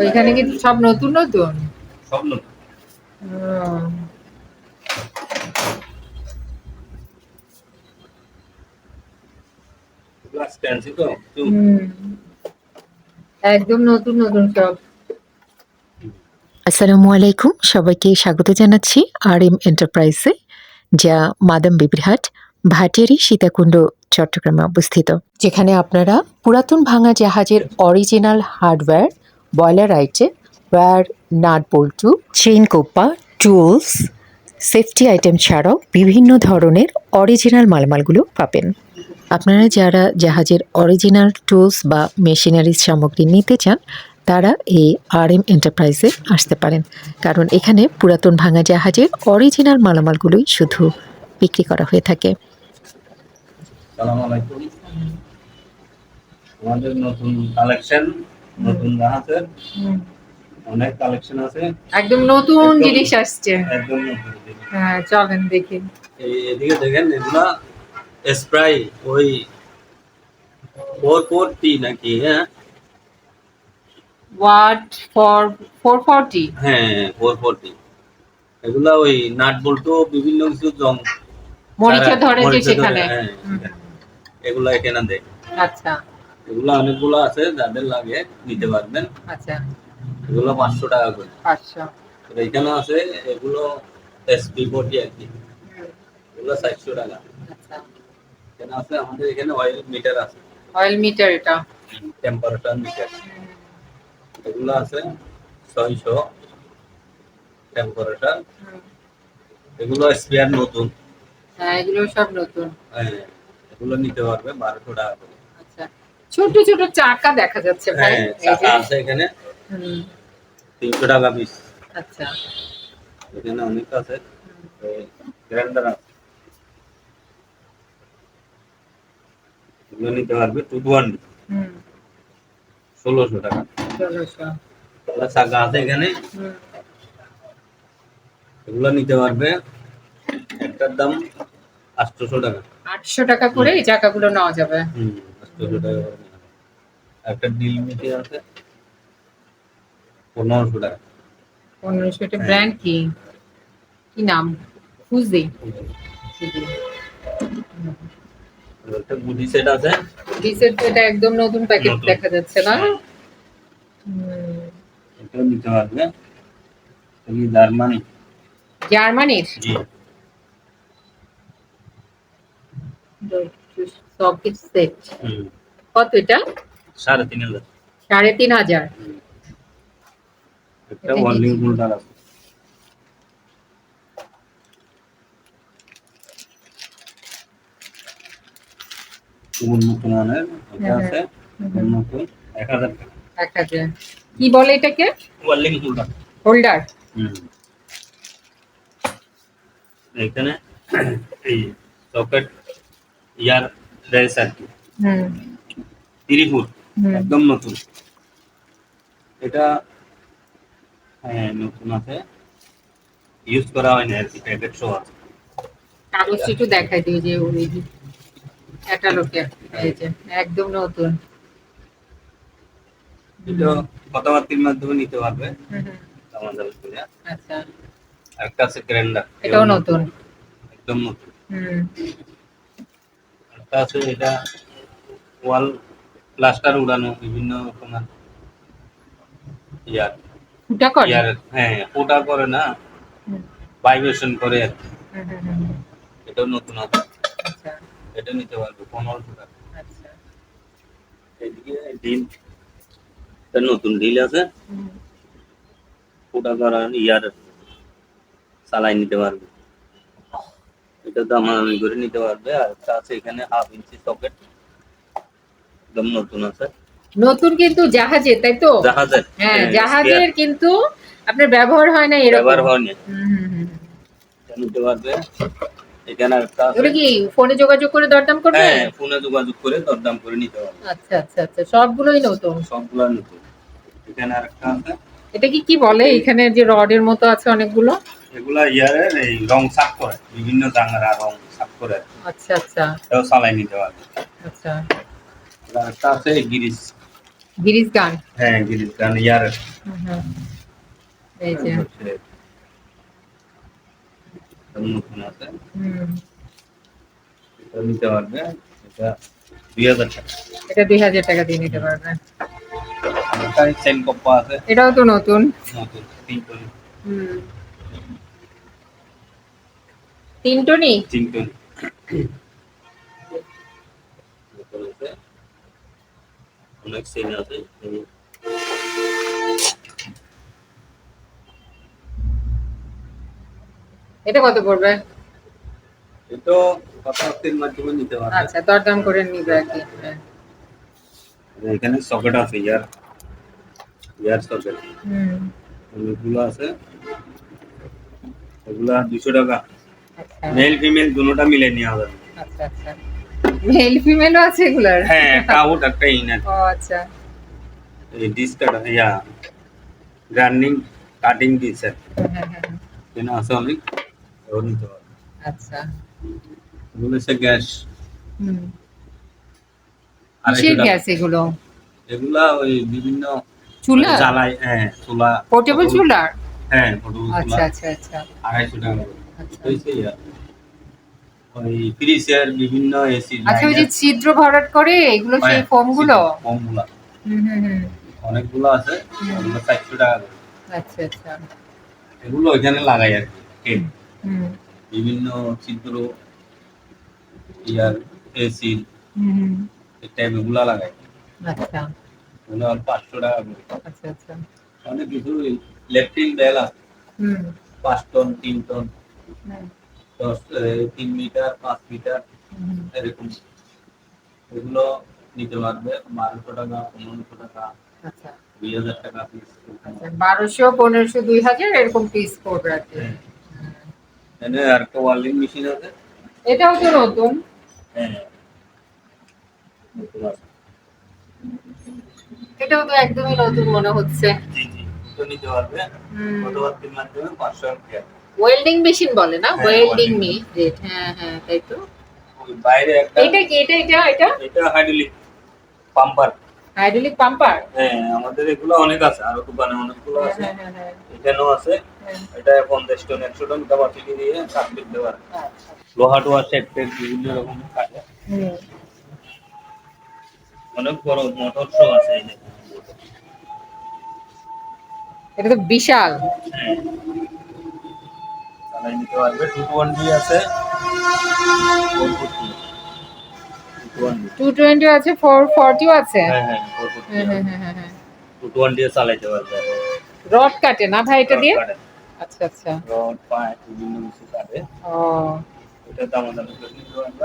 ওইখানে কি সব নতুন নতুন? সব নতুন। একদম নতুন নতুন সব। আসসালামু আলাইকুম সবাইকে স্বাগত জানাচ্ছি আর এম এন্টারপ্রাইজে যা মাদাম বিবিরহাট ভাটিয়ারি সীতাকুণ্ড চট্টগ্রামে অবস্থিত। যেখানে আপনারা পুরাতন ভাঙা জাহাজের original hardware boiler item wire nut বল্টু চেইন কোপা টুলস সেফটি আইটেম ছাড়াও বিভিন্ন ধরনের অরিজিনাল মালামালগুলো পাবেন। আপনারা যারা জাহাজের অরিজিনাল টুলস বা মেশিনারিজ সামগ্রী নিতে চান, তারা এই আর এম এন্টারপ্রাইজে আসতে পারেন। কারণ এখানে পুরাতন ভাঙা জাহাজের অরিজিনাল মালামালগুলোই শুধু বিক্রি করা হয়ে থাকে। আমাদের নতুন কালেকশন নতুন জাহাজের অনেক কালেকশন আছে। একদম নতুন জিনিস আসছে। একদম নতুন হ্যাঁ চলেন দেখি। এদিকে দেখেন এগুলা স্প্রাই ওই ফোর ফোর টি নাকি হ্যাঁ? ওয়াট ফর ফোর ফর্টি হ্যাঁ ফোর ফোর টি এগুলা ওই নাট বল্টু বিভিন্ন কিছু জং মরিচা ধরে যে সেখানে। হ্যাঁ, এগুলা এখানে দেয়। আচ্ছা। এগুলা অনেকগুলো আছে যাদের লাগে নিতে পারবেন। আচ্ছা। এগুলো পাঁচশো টাকা করে। আর এখানে আছে এগুলো এসপি ফোর্টি আর কি। এগুলো চারশো টাকা। আচ্ছা। এখানে আছে আমাদের এখানে অয়েল মিটার আছে। অয়েল মিটার এটা। টেম্পারেচার মিটার এগুলো আছে ছয়শো টেম্পারেচার এগুলো স্পেয়ার নতুন। হ্যাঁ এগুলো সব নতুন। হ্যাঁ, এগুলো নিতে পারবে বারোশো টাকা করে। আচ্ছা ছোট ছোট চাকা দেখা যাচ্ছে ভাই। হ্যাঁ চাকা আছে এখানে। তিনশো টাকা পিস আচ্ছা। এখানে অনেক আছে। গ্রাইন্ডার আছে। এগুলো নিতে পারবে টু টোয়েন্টি হুম। ষোলোশো টাকা। চাকা আছে এখানে। হুম। এগুলো নিতে পারবে। একটার দাম আটশোশো টাকা। আটশো টাকা করে এই চাকাগুলো নেওয়া যাবে। হুম আটশোশো টাকা। একটা ডিল মিটি আছে পনেরোশো টাকা। পনেরোশো এটা হ্যাঁ। ব্র্যান্ড কি? কি নাম? ফুজি একটা গুডি সেট আছে। ডিসের তো এটা একদম নতুন প্যাকেট দেখা যাচ্ছে না? এটা নিতে পারবে। এগুলি জার্মানি? জার্মানির? জি। সকেট সেট কত এটা? সাড়ে তিন হাজার। সাড়ে তিন হাজার। একটা? ওয়ার্লিং হোল্ডার আছে। হ্যাঁ, আছে এক হাজার এক হাজার। কি বলে এটাকে? ওয়ার্লিং হোল্ডার হোল্ডার এখানে এই সকেট ইয়ার রেস আর কি। হুম। ত্রিপুর হুম। একদম নতুন। এটা হ্যাঁ নতুন আছে। ইউজ করা হয়নি আর কি প্যাকেট সহ আছে। কাগজটা একটু দেখাই দিই যে ওই ক্যাটালগে এই যে একদম নতুন। এটা কথাবার্তির মাধ্যমে নিতে পারবে। আচ্ছা। একটা আছে গ্রাইন্ডার এটাও নতুন। একদম নতুন। হুম। একটা আছে এটা ওয়াল প্লাস্টার উড়ানো বিভিন্ন রকমের ইয়ার। ফুটা করে? ইয়ার হ্যাঁ ওটা করে না ভাইব্রেশন করে আর কি। এটাও নতুন আছে আচ্ছা। এটা নিতে পারবে পনেরোশো টাকা আচ্ছা। এদিকে ডিল। এটা নতুন ডিল আছে। হুম, ওটা করা ইয়ার চালাই নিতে পারবে। এটা দামাদামি করে নিতে পারবে আর আছে এখানে হাফ ইঞ্চি সকেট। একদম নতুন আছে। নতুন কিন্তু জাহাজের তাই তো? জাহাজের হ্যাঁ হ্যাঁ, জাহাজের কিন্তু আপনার ব্যবহার হয় না এরকম। ব্যবহার নিতে পারবে এখানে একটা ওটা কি ফোনে যোগাযোগ করে দরদাম করবে? হ্যাঁ ফোনে যোগাযোগ করে দরদাম করে নিতে পারবে আচ্ছা আচ্ছা আচ্ছা সবগুলোই নতুন? সবগুলা নতুন। এখানে আরেকটা আছে। এটা কি কি বলে? এখানে যে রডের মতো আছে অনেকগুলো? এগুলা ইয়ারের এই রং সাফ করে। বিভিন্ন জাঙ্গারা রং সাফ করে। আচ্ছা আচ্ছা। এটাও চালাই নিতে পারবে আচ্ছা। আছে গিরিশ। গিরিশ গান? হ্যাঁ গিরিশ গান ইয়ারের হুম। এই যে। নতুন আছে এটা নিতে পারবে এটা দুই হাজার টাকা। এটা দুই হাজার টাকা দিয়ে নিতে এটা চেন কপ্পা আছে। এটাও তো নতুন। নতুন হুম। তিনটনি তিনটন নতুন আছে এটা কত পড়বে? এটা কথাবার্তার মাধ্যমে নিতে পারবে। আচ্ছা দরদাম করে নিবে আর কি। এখানে সকেট আছে ইয়ার। ইয়ার সকেট হুম। অনেকগুলো আছে। এগুলা দুশো টাকা। আচ্ছা। মেল ফিমেল দুটোটা মিলে নেওয়া যাবে। আচ্ছা আচ্ছা। মেল ফিমেলও আছে এগুলার? হ্যাঁ একটা আউট একটা ইনার ও আচ্ছা। এই ডিস ইয়া রানিং কাটিং হ্যাঁ হ্যাঁ হ্যাঁ। আছে অনেক? এও নিতে আচ্ছা। এগুলো হচ্ছে গ্যাস। হুম। কিসের গ্যাস এগুলো? এগুলা ওই বিভিন্ন চুলা জ্বালাই হ্যাঁ চুলা। পোর্টেবল চুলা হ্যাঁ পোর্টেবল আচ্ছা চুলা। আচ্ছা আচ্ছা। আড়াইশো টাকা আচ্ছা। ওই ফ্রিজের বিভিন্ন এসি আচ্ছা ওই যে ছিদ্র ভরাট করে এগুলো হ্যাঁ, সেই ফোমগুলো ফোমগুলা হুম হুম হুম। অনেকগুলো আছে ওগুলো চারশো টাকা করে। আচ্ছা আচ্ছা। এগুলো ওইখানে লাগাই আর কি হুম। বিভিন্ন চিত্র ইয়ার এসি টাইপ এগুলা লাগাই। আচ্ছা। আর পাঁচশো টাকা করে। আচ্ছা আচ্ছা। অনেক কিছু লেফটিন বেল পাঁচ টন তিন টন। দশ তিন মিটার পাঁচ মিটার এরকম। এগুলো নিতে পারবে। বারোশো টাকা পনেরোশো টাকা আচ্ছা। দুই হাজার টাকা পিস আচ্ছা বারোশো পনেরোশো দুই হাজার এরকম পিস পড়বে আর কি। হ্যাঁ। হুম। এখানে আর একটা ওয়ার্লিং মেশিন আছে। এটাও তো নতুন। হ্যাঁ। এটাও তো একদমই নতুন মনে হচ্ছে। জি জি। তো নিতে পারবে। মাধ্যমে পাঁচশো টাকা ওয়েল্ডিং মেশিন বলে না? হ্যাঁ, ওয়েল্ডিং welding মি রেট হ্যাঁ হ্যাঁ তাই তো। বাইরে একটা এটা কি? এটা এটা এটা? এটা হাইড্রোলিক পাম্পার হাইড্রোলিক পাম্পার হ্যাঁ আমাদের এগুলো অনেক আছে। আরও দোকানে অনেকগুলো হ্যাঁ আছে। হ্যাঁ হ্যাঁ হ্যাঁ। এখানেও আছে। হ্যাঁ। এটা পঞ্চাশ টন একশো টন ক্যাপাসিটি দিয়ে কাজ করতে পারে আচ্ছা। লোহা টোহা সেট টেট বিভিন্ন রকম কাজে। অনেক বড় মোটর শো আছে এটা তো বিশাল। হ্যাঁ নিতে পারবে। টু টোয়েন্টি আছে। টু টোয়েন্টি টু টোয়েন্টি আছে ফোর ফর্টিও আছে? হ্যাঁ হ্যাঁ হ্যাঁ হ্যাঁ হ্যাঁ হ্যাঁ হ্যাঁ। টু টোয়েন্টি চালাইতে পারবে। রড কাটে না ভাই এটা দিয়ে? আচ্ছা আচ্ছা। রড পাইপ বিভিন্ন কিছু কাটে। ও। এটা দাম দাম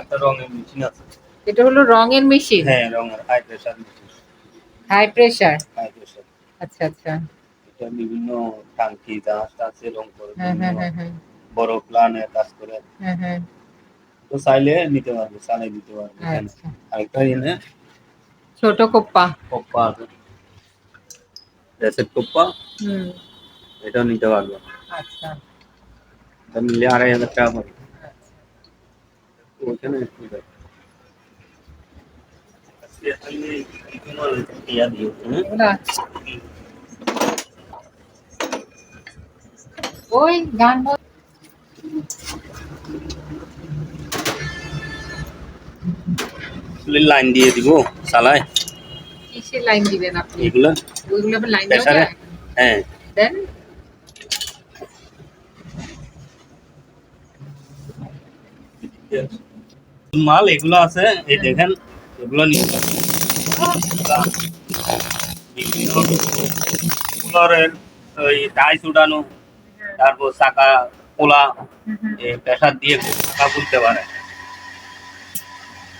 একটা রঙের মেশিন আছে। এটা হলো রঙের মেশিন হ্যাঁ রঙের high pressure machine high pressure high pressure আচ্ছা আচ্ছা। এটা বিভিন্ন টাঙ্কি জাহাজ আছে রং করে হ্যাঁ হ্যাঁ হ্যাঁ হ্যাঁ। বড় প্ল্যানে কাজ করে। হ্যাঁ হ্যাঁ তো চাইলে নিতে পারবে চালাই দিতে পারবে। এখানে। আচ্ছা। আরেকটা এনে ছোট কোপ্পা। কপ্পা। আছে রেসেট কপ্পা। হুম। এটাও নিতে পারবে। আচ্ছা। এটা নিলে আড়াই হাজার টাকা পড়বে। আচ্ছা। ওখানে একটু দেখ। ইয়া দিও, হুম? এগুলা ওই গান বল- লাইন দিয়ে দিব চালায় কিসের লাইন দিবেন আপনি? এগুলা ওইগুলো লাইন দেওয়া হ্যাঁ। দেন। মাল এগুলো আছে এই দেখেন এগুলো নিয়ে বিভিন্ন ওই টাইস উঠানো তারপর চাকা পোলা এই প্রেসার দিয়ে চাকা খুলতে পারে।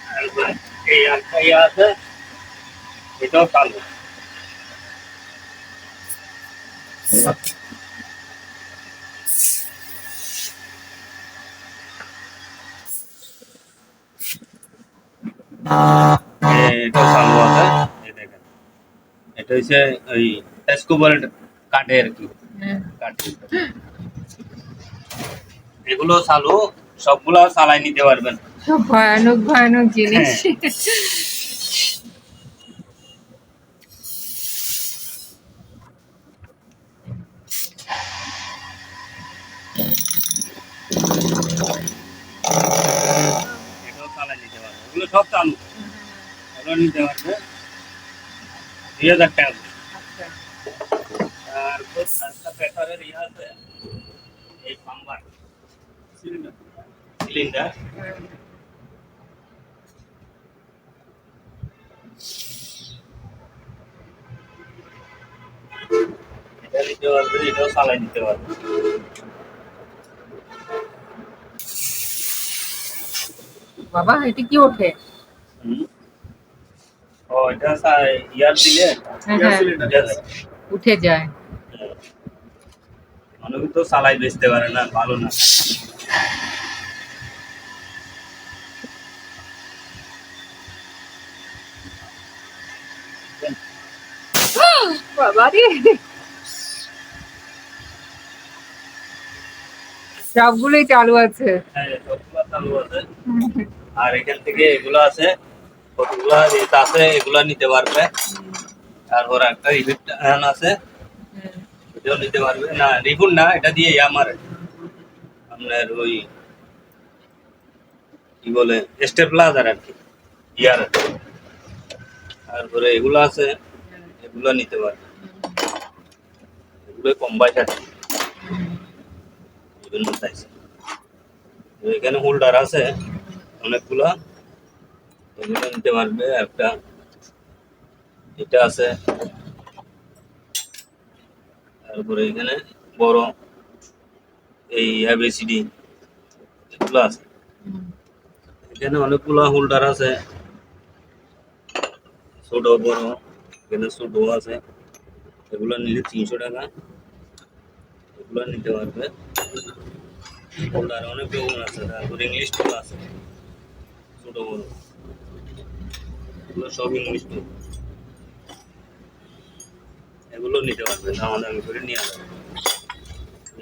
তারপরে এই একটা ইয়ে আছে? এটাও চালু এ- এটাও চালু আছে। এই দেখেন। এটা হচ্ছে ওই স্কুবার কাটে আর কি হ্যাঁ। এগুলো চালু সবগুলো চালাই নিতে পারবেন। ভয়ানক ভয়ানক জিনিস। হ্যাঁ। সব চালু। নিতে পারবে দুই হাজার টাকা আর আচ্ছা। ইয়ে আছে এই সিলিন্ডার হুম। এটা নিতে পারবে এটাও চালাই নিতে পারবে বাবা এটা কি ওঠে হুম। ও এটা সা- ইয়ার দিলে হ্যাঁ, ইয়ার হ্যাঁ। সিলিন্ডার দিলে। উঠে যায় হ্যাঁ। অনেকে তো চালাই বেচতে পারে না ভালো না। সবগুলোই চালু আছে। হ্যাঁ চালু আছে। আর এখান থেকে এগুলো আছে কতগুলো আছে এগুলো নিতে পারবে। তারপর একটা ইলেকট্রিক আছে। এটাও নিতে পারবে। না, রিবুন না, এটা দিয়ে আমার আপনার ওই কি বলে স্টেপ প্লাজার আর কি, ইয়ার। তারপরে এগুলো আছে, এগুলো নিতে পারবে। এগুলো কম পয়সা বিভিন্ন সাইজ এখানে হোল্ডার আছে, অনেকগুলো। এগুলো নিতে পারবে, একটা এটা আছে। তারপরে এখানে বড় এই এবিসিডি এগুলো আছে। এখানে অনেকগুলো হোল্ডার আছে। ছোট, বড়, এখানে ছোট আছে। এগুলো নিলে তিনশো টাকা। এগুলো নিতে পারবে। হোল্ডার অনেক রকম আছে। তারপরে ইংলিশ টুল আছে। ছোট, বড়। এগুলো সব ইংলিশ টুল এগুলো নিতে পারবে দাম দামি করে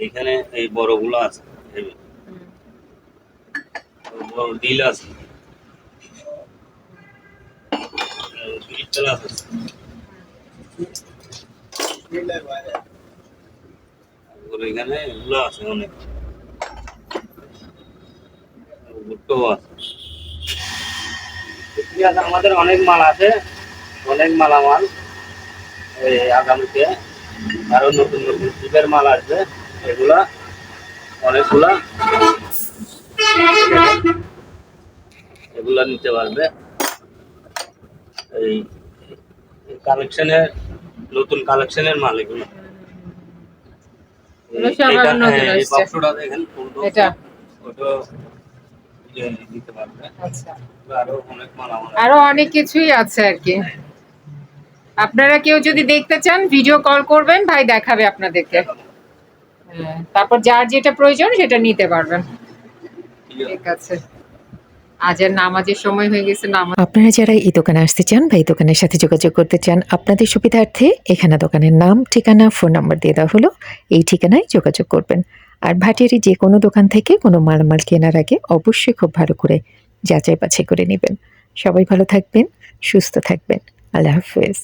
এখানে এই বড়গুলো আছে বড় ডিল আছে। আছে। অনেক। আছে। আমাদের অনেক মাল আছে, অনেক মালামাল। আগামীতে আরও নতুন নতুন শিবের মাল আসবে। এগুলা অনেকগুলা এগুলা নিতে পারবে। এই কালেকশনের নতুন কালেকশনের মাল এগুলো। হ্যাঁ, আচ্ছা। আরও অনেক মাল আরও অনেক কিছুই আছে আর কি। আপনারা কেউ যদি দেখতে চান ভিডিও কল করবেন ভাই দেখাবে আপনাদেরকে। হ্যাঁ, তারপর যার যেটা প্রয়োজন সেটা নিতে পারবেন। ঠিক আছে। ঠিক আছে আজ আর নামাজের সময় হয়ে গেছে নামাজ আপনারা যারা এই দোকানে আসতে চান বা এই দোকানের সাথে যোগাযোগ করতে চান আপনাদের সুবিধার্থে এখানে দোকানের নাম ঠিকানা ফোন নাম্বার দিয়ে দেওয়া হলো। এই ঠিকানায় যোগাযোগ করবেন। আর ভাটিয়ারি যে কোনো দোকান থেকে কোনো মালামাল কেনার আগে অবশ্যই খুব ভালো করে যাচাই বাছাই করে নেবেন। সবাই ভালো থাকবেন সুস্থ থাকবেন। আল্লাহ হাফেজ।